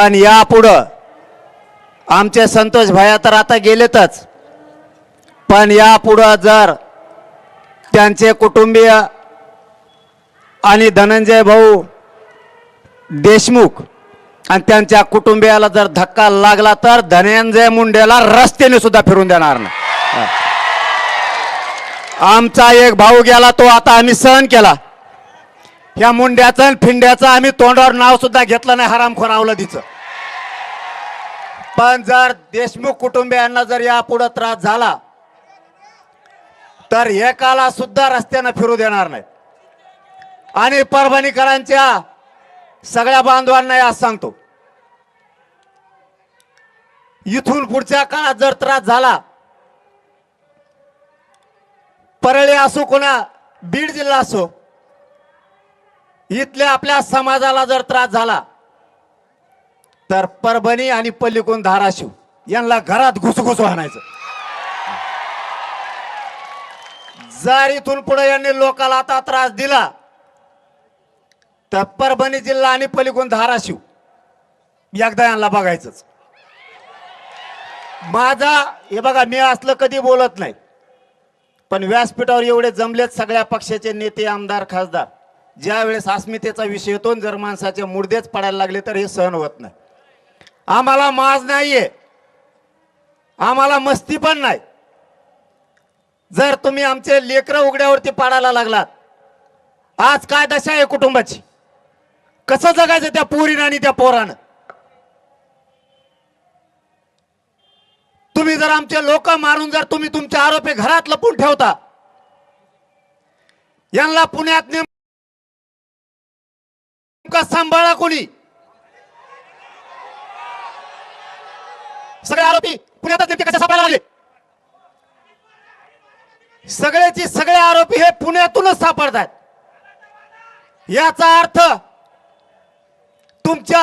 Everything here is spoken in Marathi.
पण यापुढं आमचे संतोष भैया तर आता गेलेतच. पण यापुढं जर त्यांचे कुटुंबीय आणि धनंजय भाऊ देशमुख आणि त्यांच्या कुटुंबियाला जर धक्का लागला तर धनंजय मुंडेला रस्त्याने सुद्धा फिरून देणार नाही. आमचा एक भाऊ गेला तो आता आम्ही सहन केला. ह्या मुंड्याचं आणि फिंड्याचं आम्ही तोंडावर नाव सुद्धा घेतलं नाही हरामखोर अवलदीचं पण जर देशमुख कुटुंबियांना जर यापुढे त्रास झाला तर एकाला सुद्धा रस्त्यानं फिरू देणार नाही आणि परभणीकरांच्या सगळ्या बांधवांना आज सांगतो. इथून पुढच्या काळात जर त्रास झाला परळी असो कोणा बीड जिल्हा असो इथल्या आपल्या समाजाला जर त्रास झाला तर परभणी आणि पल्लीकून धाराशिव यांना घरात घुसघुस आणायचं. जर इथून पुढे यांनी लोकाला आता त्रास दिला तर परभणी जिल्हा आणि पलीकडून धाराशिव एकदा यांना बघायचंच. माझा हे बघा मी असलं कधी बोलत नाही पण व्यासपीठावर एवढे जमलेत सगळ्या पक्षाचे नेते आमदार खासदार. ज्या वेळेस अस्मितेचा विषय येतो जर माणसाचे मुर्देच पडायला लागले तर हे सहन होत नाही. आम्हाला माज नाहीये. आम्हाला मस्ती पण नाही. जर तुम्ही आमचे लेकरं उघड्यावरती पाडायला लागलात आज काय दशा आहे कुटुंबाची? कसं जगायचं त्या पोरीनं आणि त्या पोरानं? तुम्ही जर आमचे लोक मारून जर तुम्ही तुमचे आरोपी घरात लपून ठेवता यांना पुण्यात का सांभाळा कोणी. सगळे आरोपी पुण्यातच नेमके कसे सापडायला लागले? सगळ्याची सगळे आरोपी हे पुण्यातूनच सापडतात याचा अर्थ तुमच्या